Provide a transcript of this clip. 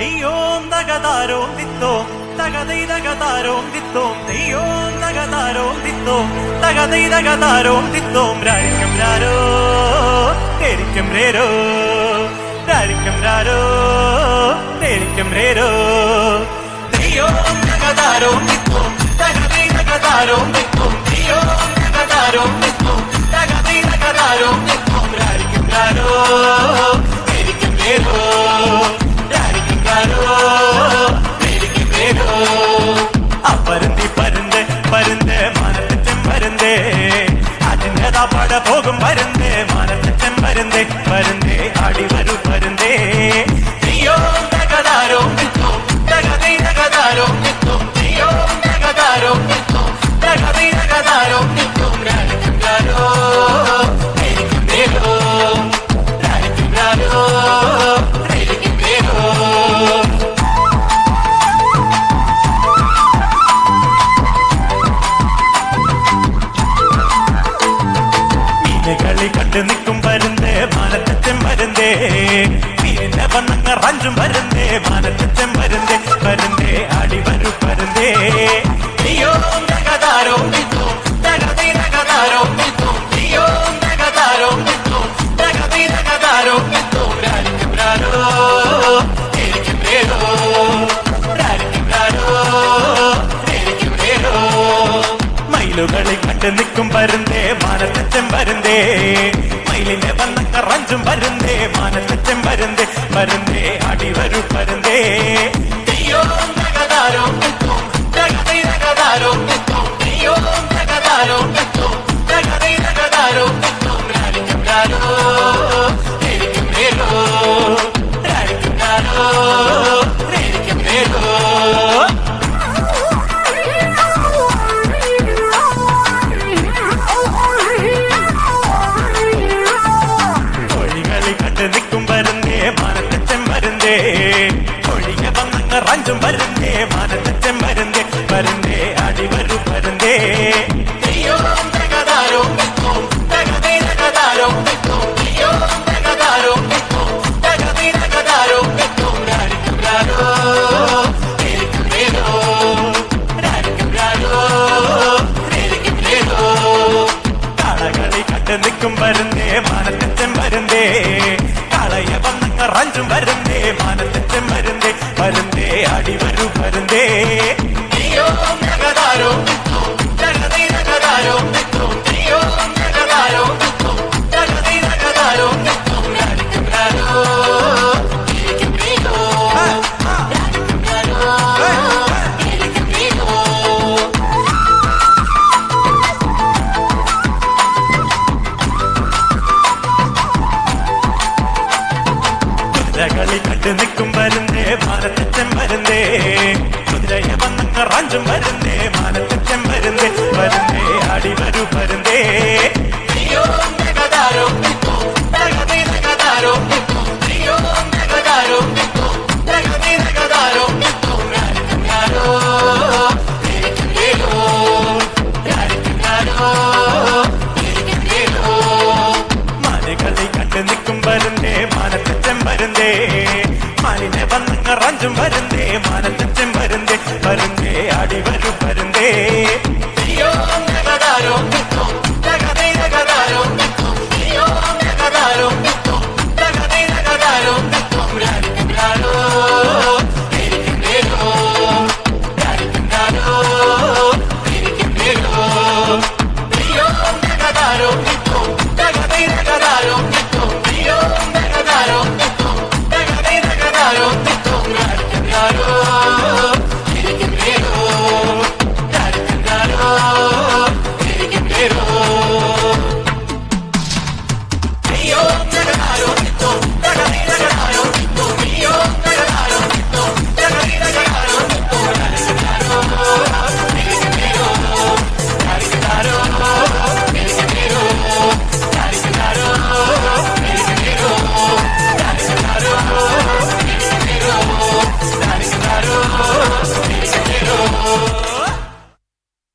തെയ്യോം തകതാരോം തിത്തോം തകതൈ തകതാരോം തിത്തോം തെയ്യോം തകതാരോം തിത്തോം തകതൈ തകതാരോം തിത്തോം രാരിക്കും രാരോ തേരിക്കും രേരോ രാരിക്കും രാരോ തേരിക്കും രേരോ. തെയ്യോം തകതാരോം തിത്തോം തകതൈ തകതാരോം തിത്തോം തെയ്യോം തകതാരോം തിത്തോം തകതൈ തകതാരോം തിത്തോം രാരിക്കും രാരോ. വരുന്നേ അതിന്റെതാ പാടെ പോകും വരുന്നേ മാനസച്ചൻ വരുന്നേ വരുന്നേ അടി വരും. മയിലുകളെ കണ്ട് നിൽക്കും പരുന്തേ മാനത്തച്ഛൻ പരുന്തേ മയിലിന്റെ വന്ന കറഞ്ചും പരുന്തേ മാനത്തച്ഛൻ പരുന്തേ റഞ്ചും വരുന്നേ മാനത്തച്ഛൻ പരുന്തേ വരുന്നേ അടി വരും വരുന്നേ തകതാരോ നിൽക്കും വരുന്നേ മാനത്തച്ഛൻ വരുന്നേ. കളയ തകതാരോ നിൽക്കും തകതൈ എനിക്കും നീരോ കുതിരകളി കണ്ടു നിൽക്കും പരുന്തേ മാനത്തച്ഛൻ മരുന്നേ. കുതിരയെ വന്നങ്ങ റാഞ്ചും മരുന്നേ. മാനത്തച്ഛൻ